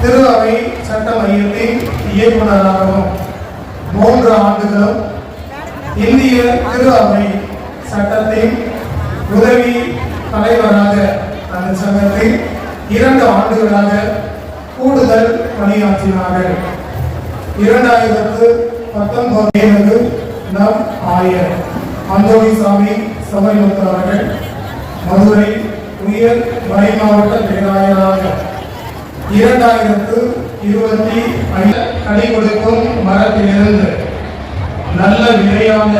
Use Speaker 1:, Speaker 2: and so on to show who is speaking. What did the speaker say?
Speaker 1: திரு அவை சட்ட மையத்தின் இயக்குநராகவும் மூன்று ஆண்டுகளும் இந்திய திரு அவை சட்டத்தின் உதவி தலைவராக அந்த சங்கத்தில் இரண்டு ஆண்டுகளாக கூடுதல் பணியாற்றினார்கள் இரண்டாயிரத்து பத்தொன்பது நம் ஆயர் அந்தோணிசாமி சபை அவர்கள் மதுரை உயர் மறை மாவட்ட பேராயராக இரண்டாயிரத்து இருபத்தி ஐந்து கனி கொடுக்கும் மரத்திலிருந்து நல்ல விலையான